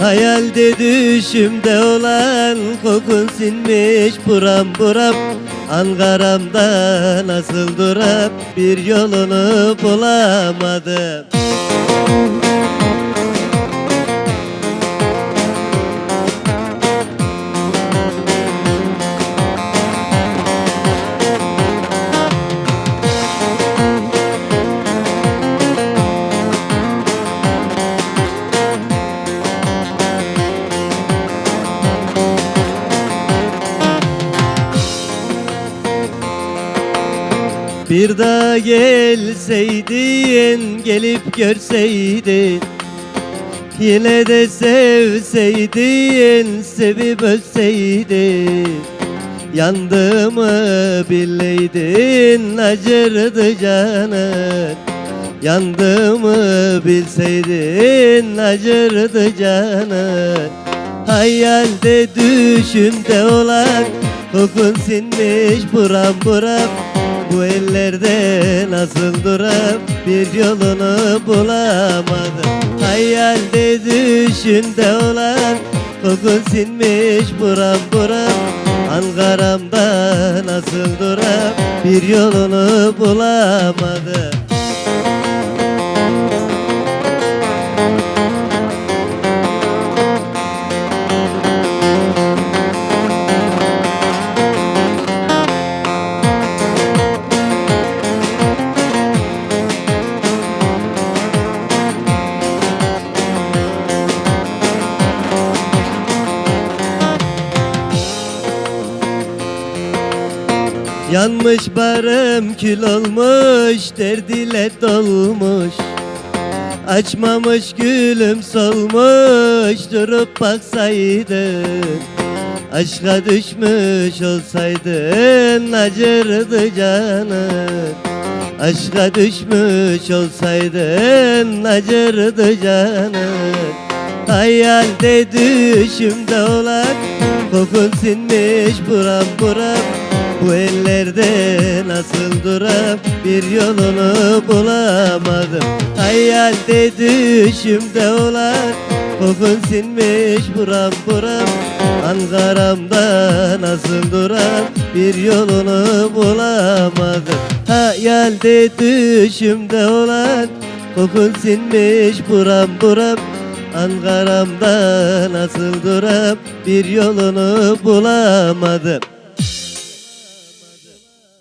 Hayalde düşümde olan kokun sinmiş buram buram. Ankaram'da nasıl duram bir yolunu bulamadım Bir daha gelseydin gelip görseydin Yine de sevseydin sevip ölseydin Yandığımı bileydin acırdı canın Yandığımı bilseydin acırdı canın Hayalde düşümde olan kokun sinmiş buram buram Bu ellerde nasıl duram bir yolunu bulamadım. Hayalde düşümde olan kokun sinmiş buram buram. Ankaram'da nasıl duram bir yolunu bulamadım Yanmış barım kül olmuş derd ile dolmuş. Açmamış gülüm solmuş durup baksaydın Aşka düşmüş olsaydın acırdı canın Aşka düşmüş olsaydın acırdı canın Hayalde düşümde olan kokun sinmiş buram buram Bu ellerde nasıl duram bir yolunu bulamadım. Hayalde düşümde olan kokun sinmiş buram buram. Ankaram'da nasıl duram bir yolunu bulamadım. Hayalde düşümde olan kokun sinmiş buram buram. Ankaram'da nasıl duram bir yolunu bulamadım